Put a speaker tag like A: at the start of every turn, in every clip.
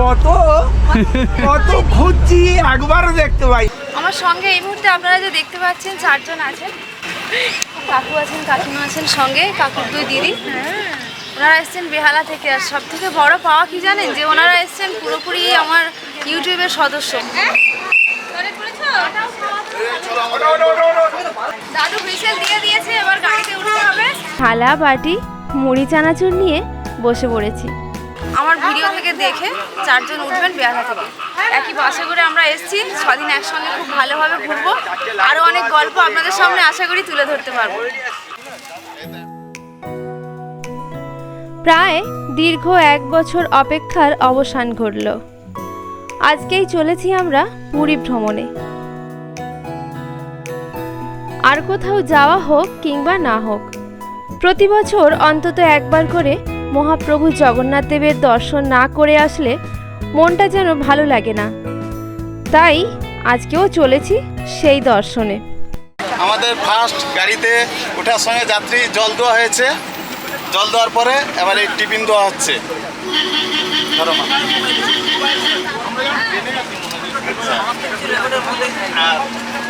A: কত? কত খুঁজছি একবারও দেখতে পাই।
B: আমার সঙ্গে এই মুহূর্তে আপনারা যে দেখতে পাচ্ছেন চারজন আছেন। কাকু আছেন কাকিমা আছেন সঙ্গে কাকুর দুই দিদি। ওনারা এসছেন বেহালা থেকে আর সব থেকে বড় পাওয়া কি জানেন? যে ওনারা এসছেন পুরোপুরি আমার ইউটিউবের সদস্য। দাদু হুইসেল দিয়ে দিয়েছে এবার গাড়িতে উঠতে হবে।
C: থালা বাটি মুড়ি চানাচুর নিয়ে বসে পড়েছি।
B: আমার ভিডিও থেকে দেখে চারজন উঠবেন বেহালা থেকে। একই বাসে করে আমরা এসেছি, ছদিন একসঙ্গে খুব ভালোভাবে ঘুরবো। আরও অনেক গল্প আপনাদের সামনে আশা করি তুলে ধরতে পারব।
C: প্রায় দীর্ঘ এক বছর অপেক্ষার অবসান ঘটল। আজকেই চলেছি আমরা পুরী ভ্রমণে। আর কোথাও যাওয়া হোক কিংবা না হোক, প্রতি বছর অন্তত একবার করে মহাপ্রভু জগন্নাথ দেবের দর্শন না করে আসলে মনটা যেন ভালো লাগে না। তাই আজকেও চলেছি সেই দর্শনে।
D: আমাদের ফার্স্ট গাড়িতে ওঠার সঙ্গে যাত্রী জল দেওয়া হয়েছে। জল দেওয়ার পরে এবার এই টিফিন দেওয়া হচ্ছে।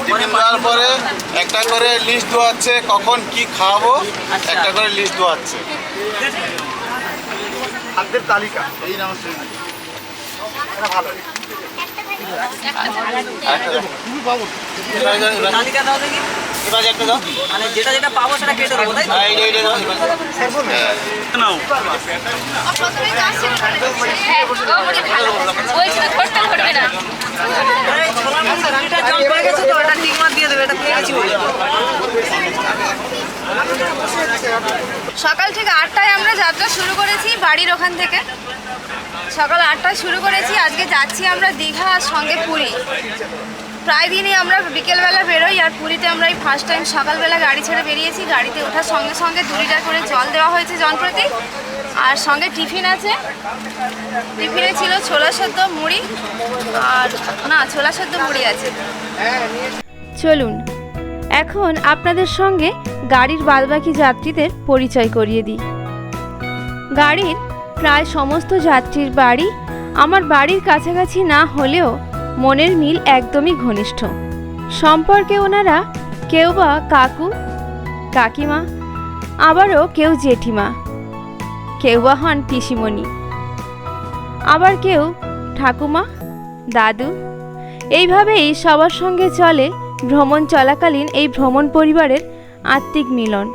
D: টিফিন দেওয়ার পরে একটা করে লিস্ট দেওয়া হচ্ছে, কখন কি খাওয়াবো, একটা করে লিস্ট দেওয়া হচ্ছে। খাদ্যের তালিকা। এই নাম ভালো।
E: তালিকা দাও দেখি।
D: এবার একটা দাও।
E: মানে যেটা যেটা পাবো সেটা কেটে দেবো তাই তো?
D: হ্যাঁ,
E: জল পেয়ে গেছে তো এটা টিক মার দিয়ে দেবে এটা পেয়ে গেছি বলে।
B: সকাল থেকে আটটায় আমরা যাত্রা শুরু করেছি বাড়ির ওখান থেকে। সকাল আটটায় শুরু করেছি, আজকে যাচ্ছি আমরা দীঘা আর সঙ্গে পুরী। প্রায় দিনই আমরা বিকেলবেলা বেরোই আর পুরীতে আমরা এই ফার্স্ট টাইম সকালবেলা গাড়ি ছেড়ে বেরিয়েছি। গাড়িতে ওঠার সঙ্গে সঙ্গে দু লিটার করে জল দেওয়া হয়েছে জনপ্রতি আর সঙ্গে টিফিন আছে। টিফিনে ছিল ছোলা সেদ্ধ মুড়ি আর না, ছোলা সেদ্ধ মুড়ি আছে।
C: চলুন এখন আপনাদের সঙ্গে গাড়ির বাদবাকি যাত্রীদের পরিচয় করিয়ে দিই। গাড়ির প্রায় সমস্ত যাত্রীর বাড়ি আমার বাড়ির কাছাকাছি না হলেও মনের মিল একদমই ঘনিষ্ঠ। সম্পর্কে ওনারা কেউ বা কাকু, কাকিমা, আবারও কেউ জেঠিমা, কেউ বা হন পিসিমণি, আবার কেউ ঠাকুমা, দাদু, এইভাবেই সবার সঙ্গে চলে ভ্রমণ চলাকালীন এই ভ্রমণ পরিবারের আত্মিক মিলন।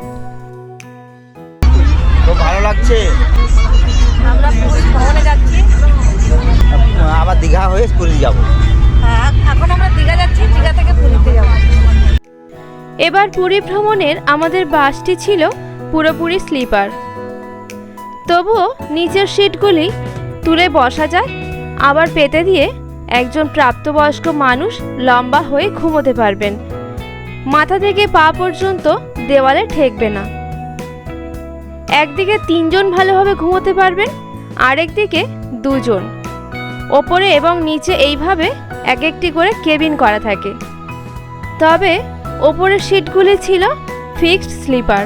A: ভালো লাগছে?
B: আমরা ভ্রমণে যাচ্ছি।
A: আবার দীঘা হয়ে পুরী যাব।
B: হ্যাঁ এখন আমরা দীঘা যাচ্ছি দীঘা থেকে পুরীতে যাব।
C: এবার পুরী ভ্রমণের আমাদের বাসটি ছিল পুরোপুরি স্লিপার। তবুও নিচের সিটগুলি তুলে বসা যায় আবার পেতে দিয়ে একজন প্রাপ্তবয়স্ক মানুষ লম্বা হয়ে ঘুমোতে পারবেন। মাথা থেকে পা পর্যন্ত দেওয়ালে ঠেকবে না। একদিকে তিনজন ভালোভাবে ঘুমোতে পারবেন, আরেকদিকে দুজন। ওপরে এবং নিচে এইভাবে এক একটি করে কেবিন করা থাকে। তবে ওপরের সিটগুলি ছিল ফিক্সড স্লিপার।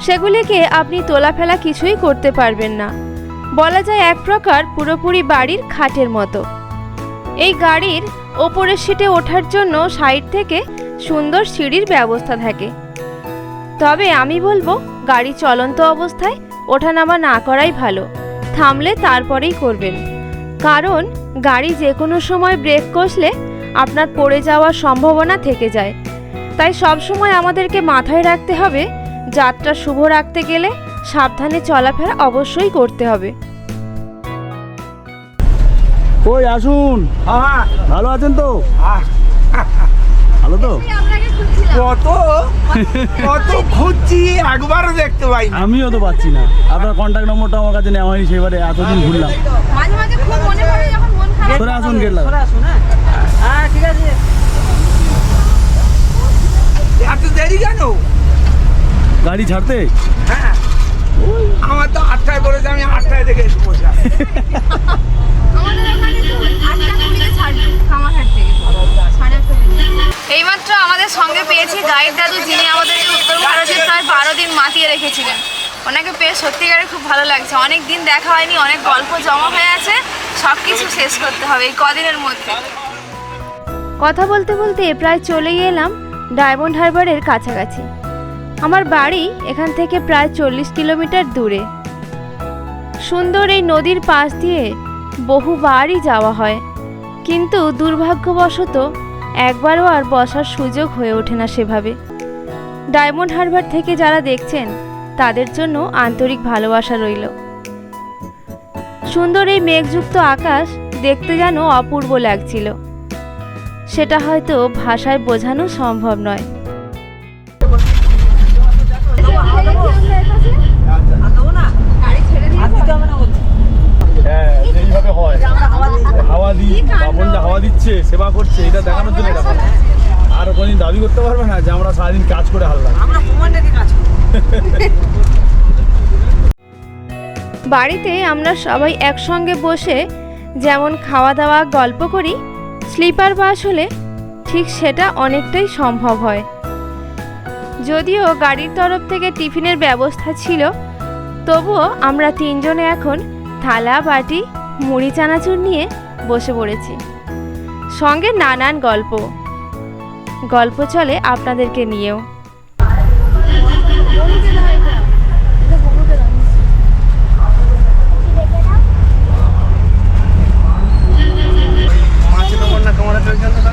C: সেগুলিকে আপনি তোলাফেলা কিছুই করতে পারবেন না। বলা যায় এক প্রকার পুরোপুরি বাড়ির খাটের মতো। এই গাড়ির ওপরের সিটে ওঠার জন্য সাইড থেকে সুন্দর সিঁড়ির ব্যবস্থা থাকে। তবে আমি বলব, গাড়ি চলন্ত অবস্থায় ওঠানামা না করাই ভালো। থামলে তারপরেই করবেন। কারণ গাড়ি যে কোনো সময় ব্রেক কষলে আপনার পড়ে যাওয়ার সম্ভাবনা থেকে যায়। তাই সবসময় আমাদেরকে মাথায় রাখতে হবে, যাত্রা শুভ রাখতে গেলে সাবধানে চলাফেরা অবশ্যই করতে হবে।
F: কই আসুন।
A: হ্যাঁ।
F: ভালো আছেন তো?
A: আহ,
F: ভালো তো?
B: আপনাকে
A: কত? কত খুঁজছি একবারও দেখতে পাই
F: আমিও তো পাচ্ছি না। আপনার কন্ট্যাক্ট নম্বরটা আমার কাছে নেওয়া হয়নি সেবারে এতদিন ঘুরলাম
B: মনে মন
F: সরে আসুন গেট লাগা
E: আসুন হ্যাঁ। হ্যাঁ ঠিক আছে।
A: এত দেরি কেন?
F: গাড়ি ছাড়তে?
A: হ্যাঁ। আমার তো আটটায় বলেছে আমি আটটায় দেখে এসে
B: এইমাত্র আমাদের সঙ্গে পেয়েছি গাইড দাদু, যিনি আমাদের উত্তর ভারতের প্রায় বারো দিন মাতিয়ে রেখেছিলেন। ওনাকে পেয়ে সত্যিকারে খুব ভালো লাগছে। অনেক দিন দেখা হয়নি, অনেক গল্প জমা হয়ে আছে। সব কিছু শেষ করতে হবে এই কদিনের মধ্যে।
C: কথা বলতে বলতে প্রায় চলেই এলাম ডায়মন্ড হারবারের কাছাকাছি। আমার বাড়ি এখান থেকে প্রায় চল্লিশ কিলোমিটার দূরে। সুন্দর এই নদীর পাশ দিয়ে বহুবারই যাওয়া হয়। কিন্তু দুর্ভাগ্যবশত একবারও আর বসার সুযোগ হয়ে ওঠে না সেভাবে। ডায়মন্ড হারবার থেকে যারা দেখছেন, তাদের জন্য আন্তরিক ভালোবাসা রইল। সুন্দর এই মেঘযুক্ত আকাশ দেখতে যেন অপূর্ব লাগছিল। সেটা হয়তো ভাষায় বোঝানো সম্ভব নয়।
F: হ্যাঁ? এইভাবে হয় হাওয়া দি বাবন যে হাওয়া দিচ্ছে সেবা করছে এটা দেখানোর জন্য এটা আর কোনদিন দাবি করতে পারবে না যে আমরা সারাদিন কাজ করে হারলাম।
C: বাড়িতে আমরা সবাই একসঙ্গে বসে যেমন খাওয়া দাওয়া গল্প করি স্লিপার বাস হলে ঠিক সেটা অনেকটাই সম্ভব হয়। যদিও গাড়ির তরফ থেকে টিফিনের ব্যবস্থা ছিল তবুও আমরা তিনজনে এখন থালা বাটি মুড়ি চানাচুর নিয়ে বসে পড়েছি। সঙ্গে নানান গল্প। গল্প চলে আপনাদেরকে নিয়েও।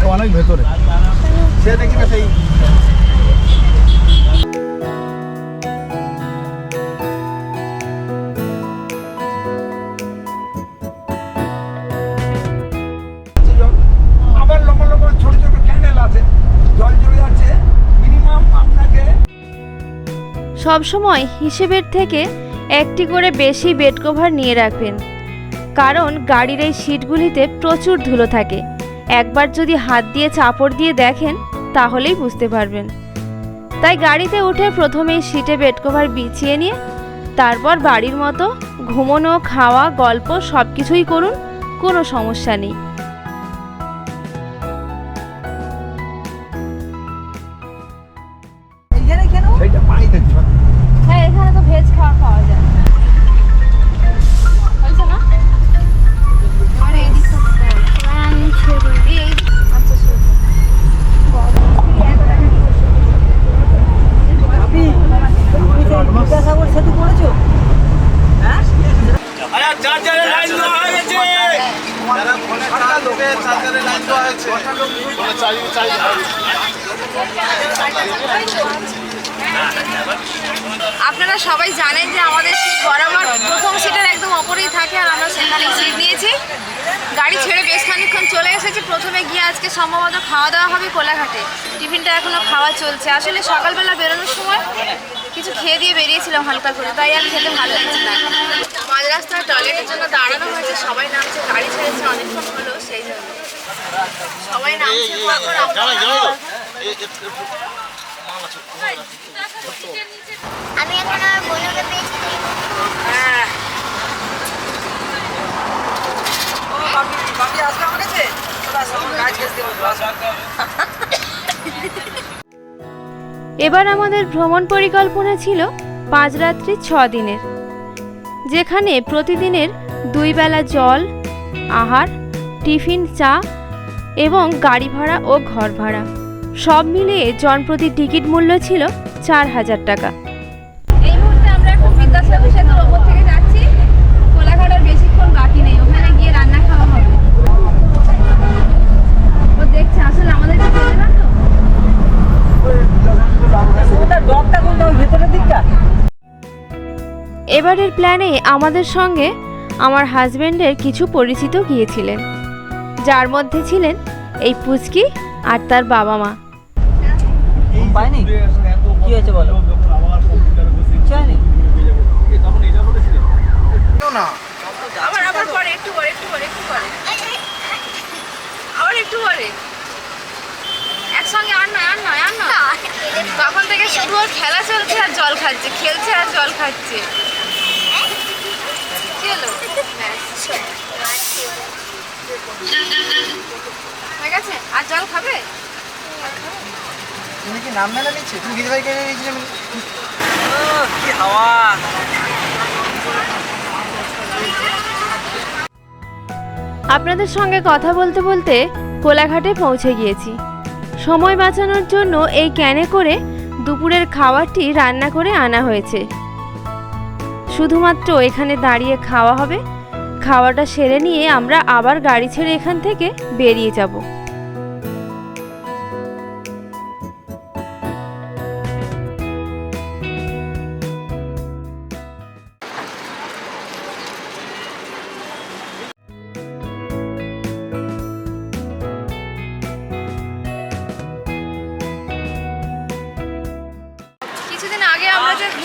F: অনেক ভেতরে।
A: জল।
C: সবসময় হিসেবের থেকে একটি করে বেশি বেড কভার নিয়ে রাখবেন। কারণ গাড়ির এই সিটগুলিতে প্রচুর ধুলো থাকে। একবার যদি হাত দিয়ে চাপড় দিয়ে দেখেন, তাহলেই বুঝতে পারবেন। তাই গাড়িতে উঠে প্রথমেই সিটে বেড কভার বিছিয়ে নিয়ে, তারপর বাড়ির মতো ঘুমোনো, খাওয়া, গল্প সব কিছুই করুন, কোনো সমস্যা নেই।
D: যারা লাইন দেওয়া হয়েছে চার্জারে লাইন দেওয়া হয়েছে।
B: আপনারা সবাই জানেন যে আমাদের সিট বরাবর প্রথম সিটের একদম অপরেই থাকে আর আমরা সেখানে সিট নিয়েছি গাড়ি ছেড়ে বেশ খানিকক্ষণ চলে এসেছি প্রথমে গিয়ে আজকে সম্ভবত খাওয়া দাওয়া হবে কোলাঘাটে টিফিনটা এখনও খাওয়া চলছে আসলে সকালবেলা বেরোনোর সময় কিছু খেয়ে দিয়ে বেরিয়েছিলাম হালকা করে তাই আর খেতে ভালো লাগছে না মাঝ রাস্তায় টয়লেটের জন্য দাঁড়ানো হয়েছে সবাই নামছে গাড়ি ছেড়েছে অনেকক্ষণ হলো সেই জন্য সবাই নামছে
G: আমি এখন আমার বোনকে পেয়েছি
E: হ্যাঁ। আমার আসো।
C: এবার আমাদের ভ্রমণ পরিকল্পনা ছিল পাঁচ রাত্রি ছ দিনের যেখানে প্রতিদিনের দুই বেলা জল আহার টিফিন চা এবং গাড়ি ভাড়া ও ঘর ভাড়া। সব মিলিয়ে জনপ্রতি টিকিট মূল্য ছিল চার হাজার টাকা।
B: এই মুহূর্তে আমরা এখন বিদ্যাসাগর সেতুর ওপর থেকে যাচ্ছি। কোলাঘাট আর বেশিক্ষণ বাকি নেই ওখানে গিয়ে রান্না খাওয়া হবে। ও দেখছে আসলে আমাদের যেতে দেবে না তো।
E: ওটা ডগটা কোনটা ওই ভেতরের দিকটা।
C: এবারের প্ল্যানে আমাদের সঙ্গে আমার হাজবেন্ডের কিছু পরিচিত গিয়েছিলেন। যার মধ্যে ছিলেন এই পুচকি আর তার বাবা মা।
E: হয়েছে বলো?
B: আবার আবার পরে, একটু পরে একটু পরে একটু পরে। আবার একটু পরে। একসঙ্গে আর নয় আর নয় আর নয়। তখন থেকে শুধু ওর খেলা চলছে আর জল খাচ্ছে, খেলছে আর জল খাচ্ছে। কি হলো? ব্যাস। আর জল খাবে?
E: তুমি কি নাম মেলা নিচ্ছে? তুমি দিদি নিয়েছিলে কি হাওয়া?
C: আপনাদের সঙ্গে কথা বলতে বলতে কোলাঘাটে পৌঁছে গিয়েছি। সময় বাঁচানোর জন্য এই ক্যানে করে দুপুরের খাবারটি রান্না করে আনা হয়েছে। শুধুমাত্র এখানে দাঁড়িয়ে খাওয়া হবে। খাওয়াটা সেরে নিয়ে আমরা আবার গাড়ি ছেড়ে এখান থেকে বেরিয়ে যাব।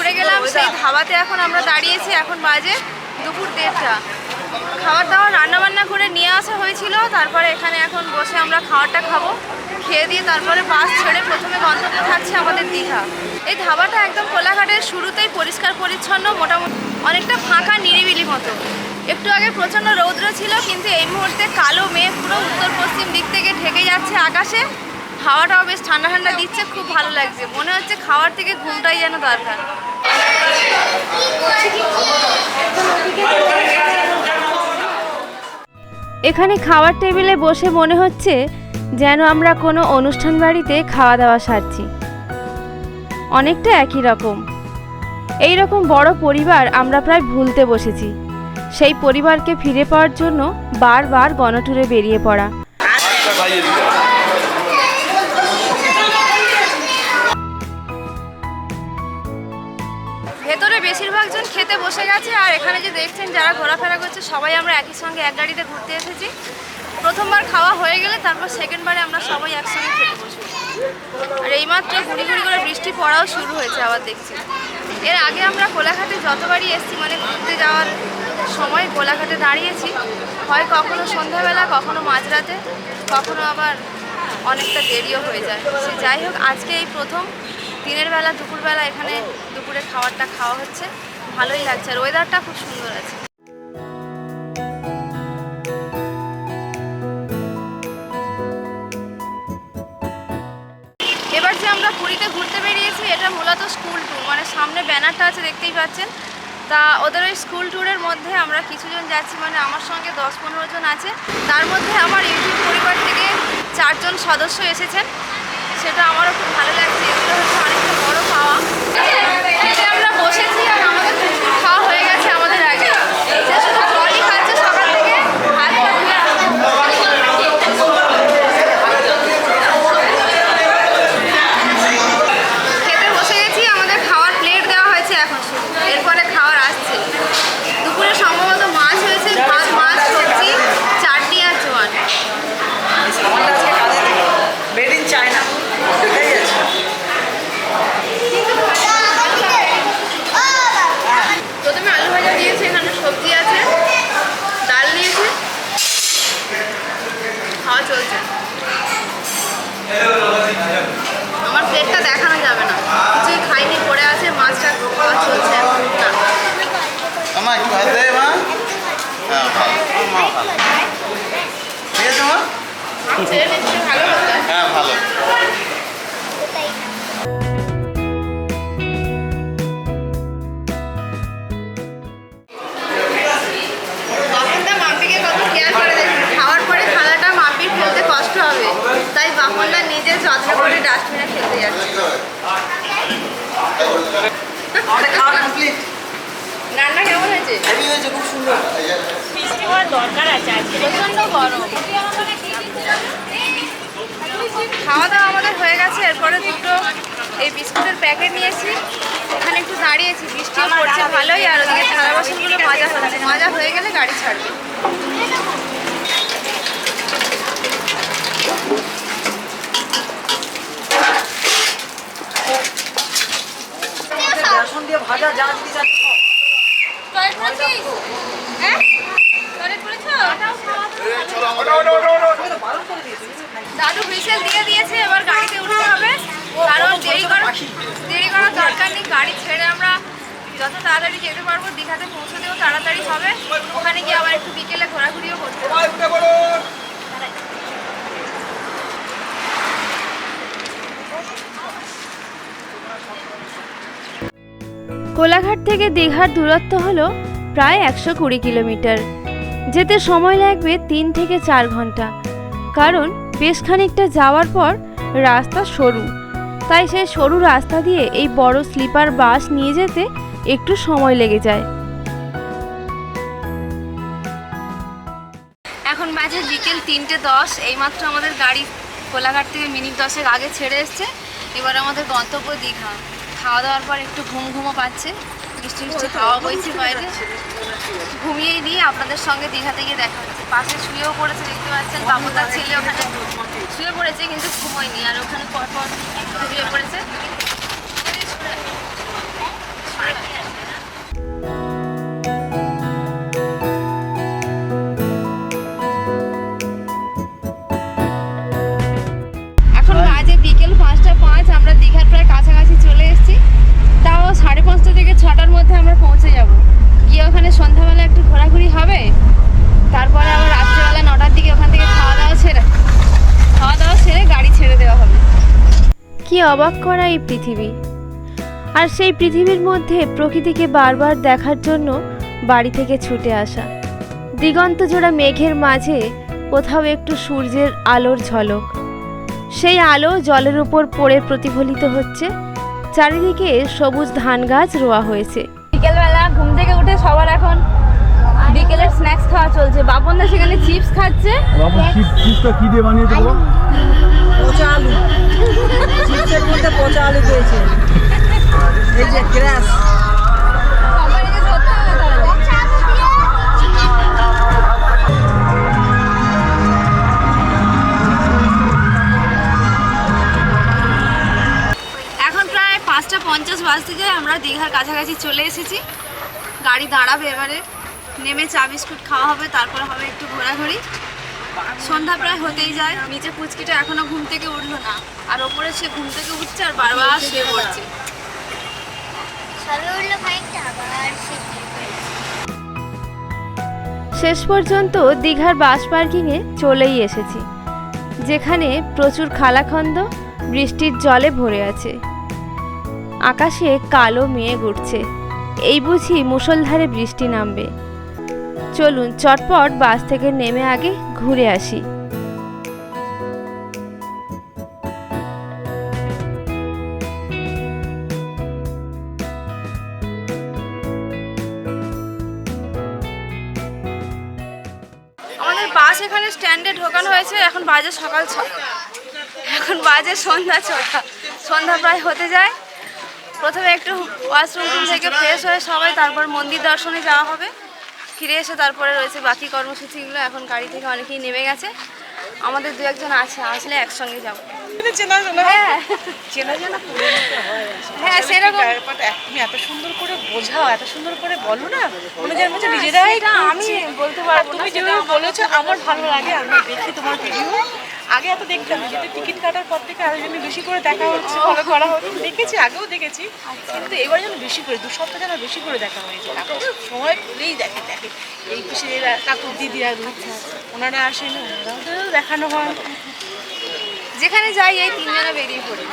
B: ঘুরে গেলাম, সেই ধাবাতে এখন আমরা দাঁড়িয়েছি, এখন বাজে দুপুর দেড়টা। খাবার দাবার রান্না বান্না করে নিয়ে আসা হয়েছিল, তারপরে এখানে এখন বসে আমরা খাবারটা খাব, খেয়ে দিয়ে তারপরে বাস ছেড়ে প্রথমে গন্তব্য থাকছে আমাদের দীঘা। এই ধাবাটা একদম কোলাঘাটের শুরুতেই পরিষ্কার, পরিচ্ছন্ন, মোটামুটি অনেকটা ফাঁকা, নিরিবিলি মতো। একটু আগে প্রচণ্ড রৌদ্র ছিল, কিন্তু এই মুহূর্তে কালো মেঘ পুরো উত্তর পশ্চিম দিক থেকে ঢেকে যাচ্ছে আকাশে। হাওয়াটাও বেশ ঠান্ডা ঠান্ডা দিচ্ছে, খুব ভালো লাগছে। মনে হচ্ছে খাওয়ার থেকে ঘুমটাই যেন দরকার।
C: এখানে খাওয়ার টেবিলে বসে মনে হচ্ছে যেন আমরা কোনো অনুষ্ঠান বাড়িতে খাওয়া দাওয়া সারছি। অনেকটা একই রকম। এই রকম বড় পরিবার আমরা প্রায় ভুলতে বসেছি। সেই পরিবারকে ফিরে পাওয়ার জন্য বারবার গণটুরে বেরিয়ে পড়া।
B: বেশিরভাগ জন খেতে বসে গেছে আর এখানে যে দেখছেন যারা ঘোরাফেরা করছে, সবাই আমরা একই সঙ্গে এক গাড়িতে ঘুরতে এসেছি। প্রথমবার খাওয়া হয়ে গেলে তারপর সেকেন্ডবারে আমরা সবাই একসঙ্গে খেতে বসবো। আর এইমাত্র গুড়ি গুড়ি করে বৃষ্টি পড়াও শুরু হয়েছে, আবার দেখছি। এর আগে আমরা কোলাঘাটে যতবারই এসেছি মানে ঘুরতে যাওয়ার সময় কোলাঘাটে দাঁড়িয়েছি। হয় কখনো সন্ধ্যাবেলা, কখনো মাঝরাতে, কখনো আবার অনেকটা দেরিও হয়ে যায়। সে যাই হোক, আজকে এই প্রথম। দিনের বেলা, দুপুরবেলা এখানে দুপুরে খাবারটা খাওয়া হচ্ছে। ভালোই লাগছে আর ওয়েদারটা খুব সুন্দর আছে। এবার যে আমরা পুরীতে ঘুরতে বেরিয়েছি, এটা মূলত স্কুল ট্যুর মানে সামনে ব্যানারটা আছে, দেখতেই পাচ্ছেন। তা ওদের ওই স্কুল ট্যুরের মধ্যে আমরা কিছুজন যাচ্ছি মানে আমার সঙ্গে দশ পনেরো জন আছে। তার মধ্যে আমার ইউটিউব পরিবার থেকে চারজন সদস্য এসেছেন। সেটা আমারও খুব ভালো লাগছে। এগুলো হচ্ছে অনেকটা বড় পাওয়া খেতে আমরা বসেছি আর আমাদের প্রচুর খাওয়া হয়ে গেছে আমাদের আগে সে শুধু জলই খাচ্ছে সকাল থেকে হাত পা ধুয়ে আসছে। খেতে বসে গেছি আমাদের খাওয়ার প্লেট দেওয়া হয়েছে এখন শুরু এরপরে খাওয়ার আসছে দুপুরে সম্ভবত মাছ হয়েছে ভাত মাছ সবজি চাটনি আর জোয়ান
E: সামানটা আজকে কাজে মেড ইন চায়না দেখাই যাচ্ছে
B: প্রথমে আলু ভাজা দিয়েছে এখানে সবজি আছে ডাল দিয়েছে খাওয়া চলছে আমার প্লেটটা দেখানো যাবে না। কিছুই খাইনি পড়ে আছে মাছটা খাওয়া চলছে এখন। না
D: মা। হ্যাঁ ভালো আমার মা ভালো। ঠিক আছে মা? হ্যাঁ ভালো।
B: করে ডাস্টবিনে যাচ্ছে।
E: কমপ্লিট
B: রান্না কেমন প্রচণ্ড গরম। খাওয়া দাওয়া আমাদের হয়ে গেছে এরপরে দুটো এই বিস্কুটের প্যাকেট নিয়েছি। এখানে একটু দাঁড়িয়েছি বৃষ্টিও পড়ছে ভালোই আর ওদিকে থালা বাসনগুলো মাজা হচ্ছে মাজা হয়ে গেলে গাড়ি ছাড়বে।
E: দিয়ে ভাজা যা জিনিস আছে
B: হ্যাঁ দাদু হুইসেল দিয়ে দিয়েছে এবার গাড়িতে উঠতে হবে। কারণ দেরি করার দেরি করার দরকার নেই গাড়ি ছেড়ে আমরা যত তাড়াতাড়ি যেতে পারব দীঘাতে পৌঁছে দেবো তাড়াতাড়ি হবে। ওখানে গিয়ে আবার একটু বিকেলে ঘোরাঘুরিও করতে হবে
A: সবাই উঠে বলুন
C: কোলাঘাট থেকে দীঘার দূরত্ব হলো প্রায় একশো কুড়ি কিলোমিটার। যেতে সময় লাগবে তিন থেকে চার ঘণ্টা। কারণ বেশ খানিকটা যাওয়ার পর রাস্তা সরু। তাই সেই সরু রাস্তা দিয়ে এই বড় স্লিপার বাস নিয়ে যেতে একটু সময় লেগে যায়।
B: এখন বাজে বিকেল তিনটে দশ। এইমাত্র আমাদের গাড়ি কোলাঘাট থেকে মিনিট দশেক আগে ছেড়ে এসছে। এবার আমাদের গন্তব্য দীঘা। খাওয়া দাওয়ার পর একটু ঘুম ঘুমও পাচ্ছে। মিষ্টি মিষ্টি খাওয়া বইছে বাইরে ঘুমিয়ে দিয়ে আপনাদের সঙ্গে দীঘাতে গিয়ে দেখা হচ্ছে। পাশে শুয়েও পড়েছে, দেখতে পাচ্ছেন বাবুদার ছেলে ওখানে শুয়ে পড়েছে, কিন্তু ঘুমোয়নি। আর ওখানে পরপর শুয়ে পড়েছে। ঘোরাঘুরি হবে। তারপরে আবার রাত্রিবেলা নটার দিকে ওখান থেকে খাওয়া দাওয়া ছেড়ে খাওয়া দাওয়া ছেড়ে গাড়ি ছেড়ে দেওয়া হবে।
C: কি অবাক করা এই পৃথিবী। আর সেই পৃথিবীর মধ্যে প্রকৃতিকে বারবার দেখার জন্য বাড়ি থেকে ছুটে আসা। দিগন্ত জোড়া মেঘের মাঝে কোথাও একটু সূর্যের আলোর ঝলক। সেই আলো জলের উপর পড়ে প্রতিফলিত হচ্ছে। চারিদিকে সবুজ ধান গাছ রোয়া হয়েছে।
B: বিকেলবেলা ঘুম থেকে উঠে সবার এখন বিকেলের স্ন্যাক্স খাওয়া চলছে। বাপনদা সেখানে চিপস খাচ্ছে।
F: বাবু চিপসটা কি দিয়ে বানিয়েছে বলো?
E: পচা আলু। চিপসের মধ্যে পচা আলু দিয়েছে। এই যে
B: পাঁচটা পঞ্চাশ বাজতে যায় আমরা দীঘার কাছাকাছি চলে এসেছি। গাড়ি দাঁড়াবে এবারে। নেমে চা বিস্কুট খাওয়া হবে তারপরে হবে একটু ঘোরাঘুরি। সন্ধ্যা প্রায় হতেই যায়। নিচে পুচকিটা এখনও ঘুম থেকে উঠল না। আর ওপরে সে ঘুম থেকে উঠছে আর বারবার শুয়ে পড়ছে।
C: শেষ পর্যন্ত দীঘার বাস পার্কিংয়ে চলেই এসেছি যেখানে প্রচুর খালাখন্দ বৃষ্টির জলে ভরে আছে। আকাশে কালো মেঘ উঠছে। এই বুঝি মুষলধারে বৃষ্টি নামবে। চলুন, চটপট বাস থেকে নেমে আগে ঘুরে আসি।
B: আমাদের বাস এখানে স্ট্যান্ডে ঢোকানো হয়েছে, এখন বাজে সকাল ছটা। এখন বাজে সন্ধ্যা ছটা। সন্ধ্যা প্রায় হতে যায়। প্রথমে একটু ওয়াশরুম থেকে ফ্রেশ হয়ে সবাই তারপর মন্দির দর্শনে যাওয়া হবে। ফিরে এসে তারপরে রয়েছে বাকি কর্মসূচিগুলো। এখন গাড়ি থেকে অনেকেই নেমে গেছে। আমাদের দু একজন আছে আসলে একসঙ্গে যাব। হ্যাঁ।
H: হয়।
B: সেরকম।
H: তুমি এত সুন্দর করে বোঝাও এত সুন্দর করে বলো না। মনে যেন হচ্ছে নিজেরাই
B: আমি বলতে পারব
H: তুমি যেভাবে বলেছ আমার ভালো লাগে। আমি দেখি তোমার ভিডিও আগে এত দেখতাম যেটা টিকিট কাটার পর থেকে আরও যেন বেশি করে দেখা হচ্ছে ফলো করা হচ্ছে দেখেছি আগেও দেখেছি কিন্তু এবার যেন বেশি করে দু সপ্তাহ যেন বেশি করে দেখা হয়েছে এখন সময় পেলেই দেখে দেখে। এই পিসিরা কাকুর দিদিরা রয়েছে ওনারা আসেন ওনারাও দেখানো হয়।
B: যেখানে যাই এই তিনজনে বেরিয়ে পড়ি।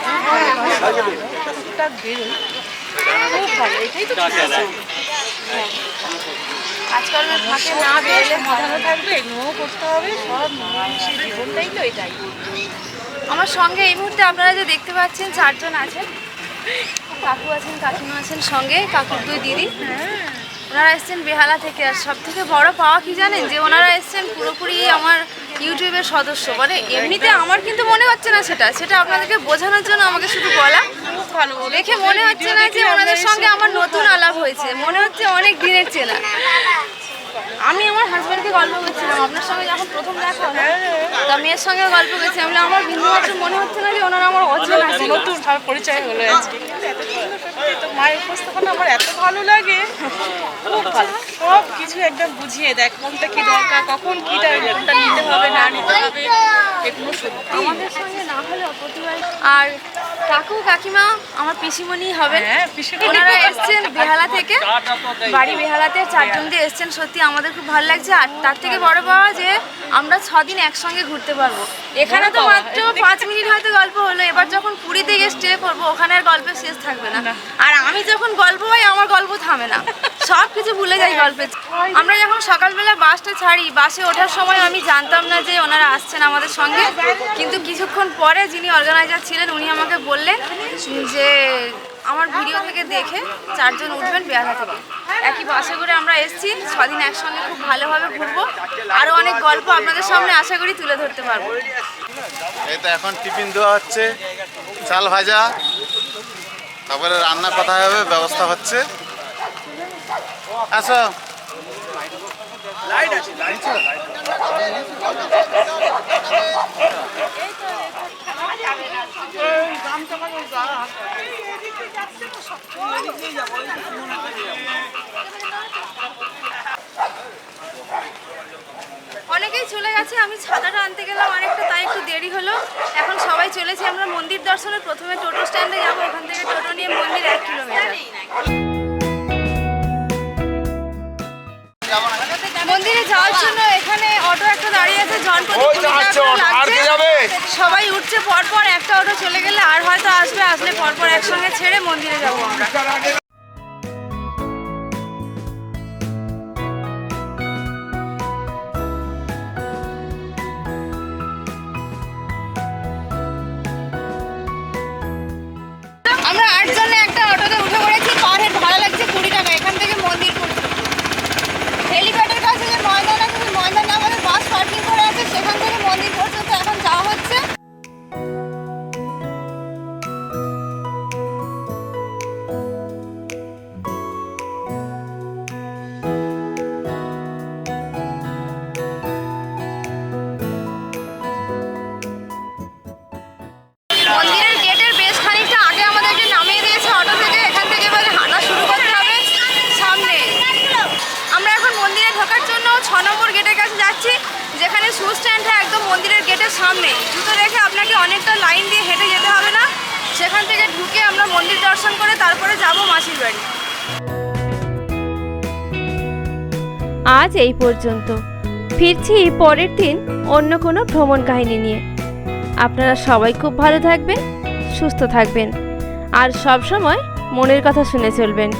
H: টুকটাক বেরোই খুব ভালো এটাই তো আছে
B: ফাঁকে
H: না বেরোলে মজাও থাকবে, এগুলোও করতে হবে, সব জীবনটাই তো এটাই।
B: আমার সঙ্গে এই মুহূর্তে আপনারা যে দেখতে পাচ্ছেন, চারজন আছেন। কাকু আছেন, কাকিমা আছেন সঙ্গে, কাকুর দুই দিদি। ওনারা এসেছেন বেহালা থেকে, আর সব থেকে বড় পাওয়া কি জানেন? যে ওনারা এসেছেন পুরোপুরি আমার ইউটিউবের সদস্য। মানে এমনিতে আমার কিন্তু মনে হচ্ছে না সেটা সেটা আপনাদেরকে বোঝানোর জন্য আমাকে শুধু বলা।
H: ভালো
B: দেখে মনে হচ্ছে না যে ওনাদের সঙ্গে আমার নতুন আলাপ হয়েছে। মনে হচ্ছে অনেক দিনের চেনা। আমি আমার হাজব্যান্ডকে গল্প করছিলাম। আপনার সঙ্গে যখন প্রথম দেখা হলো তা মেয়ের সঙ্গে গল্প করছি। আমি আমার মাত্র মনে হচ্ছে না যে ওনারা আমার অচেনা আছে
H: নতুন পরিচয় হলো আজকে। তো মায়ের উপস্থাপনা আমার এত ভালো লাগে। খুব ভালো। সব কিছু একদম বুঝিয়ে দেয় কোনটা কি দরকার কখন কিটা কোনটা নিতে হবে না নিতে হবে এগুলো সত্যি।
B: আমাদের সঙ্গে না হলেও প্রতিবার। আর কাকু কাকিমা আমার পিসিমণি হবে।
H: হ্যাঁ
B: ওনারা এসছেন বেহালা থেকে। বাড়ি বেহালাতে চারজন দিয়ে এসছেন সত্যি আমাদের খুব ভালো লাগছে। আর তার থেকে বড় পাওয়া যে আমরা ছদিন একসঙ্গে ঘুরতে পারব। এখানে তো মাত্র পাঁচ মিনিট হয়তো গল্প হলো। এবার যখন পুরীতে গিয়ে স্টে করব ওখানে আর গল্পের শেষ থাকবে না। আর আমি যখন গল্প পাই আমার গল্প থামে না। সব কিছু ভুলে যাই গল্পে আমরা যখন সকালবেলা বাসটা ছাড়ি, বাসে ওঠার সময় আমি জানতাম না যে ওনারা আসছেন আমাদের সঙ্গে। কিন্তু কিছুক্ষণ পরে যিনি অর্গানাইজার ছিলেন, উনি আমাকে বললেন যে, আমার ভিডিও থেকে দেখে চারজন উঠবেন বেহালা থেকে একই বাসে করে আমরা এসেছি, ছদিন একসঙ্গে খুব ভালোভাবে ঘুরবো। আরও অনেক গল্প আপনাদের সামনে আশা করি তুলে ধরতে পারব।
D: তো এখন টিফিন দেওয়া হচ্ছে, চাল ভাজা তারপরে রান্নার কথা হবে ব্যবস্থা হচ্ছে আসো
B: অনেকেই চলে গেছে আমি ছাতাটা আনতে গেলাম অনেকটা তাই একটু দেরি হলো। এখন সবাই চলেছি আমরা মন্দির দর্শনে প্রথমে টোটো স্ট্যান্ডে যাব ওখান থেকে টোটো নিয়ে মন্দির এক কিলোমিটার। মন্দিরে যাওয়ার জন্য এখানে অটো একটা দাঁড়িয়ে আছে
A: যাবে?
B: সবাই উঠছে পরপর একটা অটো চলে গেলে আর হয়তো আসবে আসলে পরপর একসঙ্গে ছেড়ে মন্দিরে যাব আমরা। ময়দান আছে বাস পার্কিং করে আছে সেখান থেকে মন্দির পর্যন্ত মন্দিরের গেটের সামনে। জুতো রেখে আপনাকে অনেকটা লাইন দিয়ে হেঁটে যেতে হবে না? সেখান থেকে ঢুকে আমরা মন্দির দর্শন করে তারপরে যাব মাসির বাড়ি।
C: আজ এই পর্যন্ত। ফিরছি পরের দিন অন্য কোনো ভ্রমণ কাহিনী নিয়ে। আপনারা সবাই খুব ভালো থাকবেন, সুস্থ থাকবেন। আর সব সময় মনের কথা শুনে চলবেন।